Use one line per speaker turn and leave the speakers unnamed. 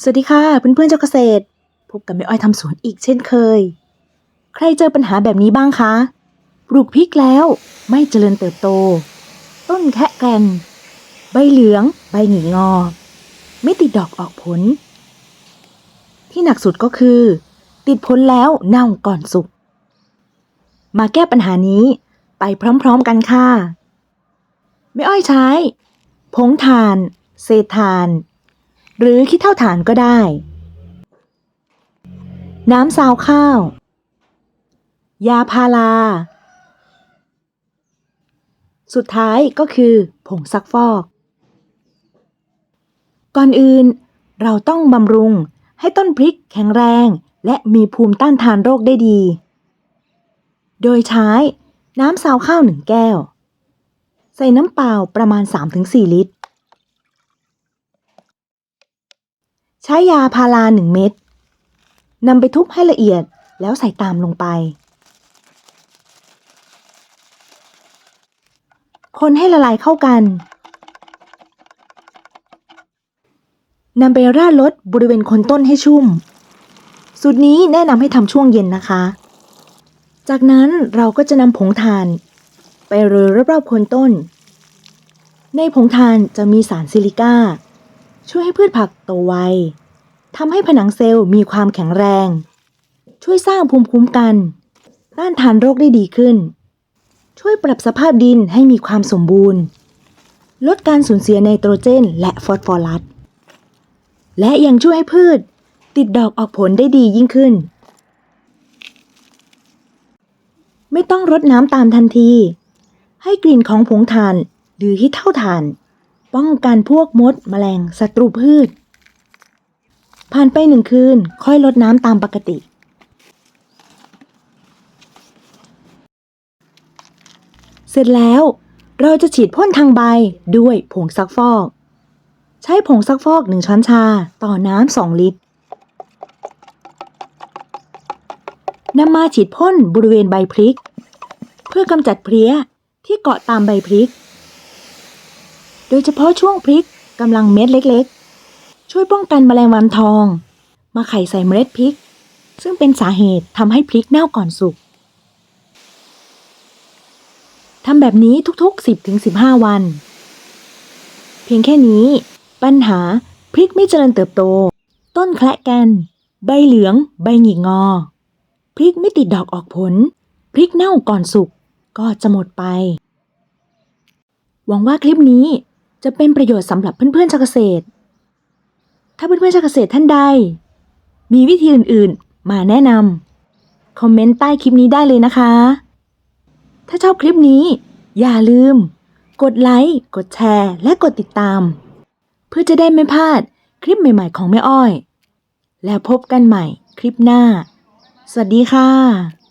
สวัสดีค่ะเพื่อนๆเจ้าเกษตร พบกับแม่อ้อยทำสวนอีกเช่นเคย ใครเจอปัญหาแบบนี้บ้างคะปลูกพริกแล้วไม่เจริญเติบโต ต้นแคะแกนใบเหลือง ใบหงิกงอ ไม่ติดดอกออกผล ที่หนักสุดก็คือ ติดผลแล้วเน่าก่อนสุก มาแก้ปัญหานี้ไปพร้อมๆกันค่ะแม่อ้อยใช้ ผงถ่าน เศษถ่าน หรือขี้เท่าฐานก็ได้ น้ำซาวข้าว ยาพารา สุดท้ายก็คือผงซักฟอก ก่อนอื่นเราต้องบำรุงให้ต้นพริกแข็งแรง และมีภูมิต้านทานโรคได้ดี โดยใช้น้ำซาวข้าวหนึ่งแก้ว ใส่น้ำเปล่าประมาณ 3-4 ลิตร ใช้ยาพาราหนึ่งเม็ดนำไปทุบให้ละเอียดแล้วใส่ตามลงไป คนให้ละลายเข้ากันนำไปราดรดบริเวณโคนต้นให้ชุ่ม สูตรนี้แนะนำให้ทำช่วงเย็นนะคะ จากนั้นเราก็จะนำผงถ่าน ไปโรยรอบๆโคนต้น ในผงถ่านจะมีสารซิลิก้า ช่วยให้พืชผักโตไว ทำให้ผนังเซลล์มีความแข็งแรง ช่วยสร้างภูมิคุ้มกันต้านทานโรคได้ดีขึ้น ช่วยปรับสภาพดินให้มีความสมบูรณ์ ลดการสูญเสียไนโตรเจน และฟอสฟอรัส และยังช่วยให้พืช ติดดอกออกผลได้ดียิ่งขึ้น ไม่ต้องรดน้ำตามทันที ให้กลิ่นของผงถ่านหรือที่เท่าถ่าน ป้องกันพวกมดแมลงศัตรูพืช ผ่านไปหนึ่งคืน ค่อยลดน้ำตามปกติ เสร็จแล้ว เราจะฉีดพ่นทางใบด้วยผงซักฟอก ใช้ผงซักฟอกหนึ่งช้อนชาต่อน้ำสองลิตรนำมาฉีดพ่นบริเวณใบพริก เพื่อกำจัดเพลี้ยที่เกาะตามใบพริก โดยเฉพาะช่วงพริกกำลังเม็ดเล็กๆ ช่วยป้องกันแมลงวันทอง มาไข่ใส่เมล็ดพริก ซึ่งเป็นสาเหตุทำให้พริกเน่าก่อนสุกทำแบบนี้ทุกๆ 10-15 วัน เพียงแค่นี้ ปัญหาพริกไม่เจริญเติบโต ต้นแคละแกนใบเหลือง ใบหงิกงอ พริกไม่ติดดอกออกผล พริกเน่าก่อนสุกก็จะหมดไป หวังว่าคลิปนี้จะเป็นประโยชน์สำหรับเพื่อนๆชาวเกษตร ถ้าเพื่อนๆชาวเกษตรท่านใด มีวิธีอื่นๆ มาแนะนำคอมเมนต์ใต้คลิปนี้ได้เลยนะคะ ถ้าชอบคลิปนี้ อย่าลืม กดไลค์กดแชร์ และกดติดตาม เพื่อจะได้ไม่พลาดคลิปใหม่ๆของแม่อ้อย แล้วพบกันใหม่คลิปหน้า สวัสดีค่ะ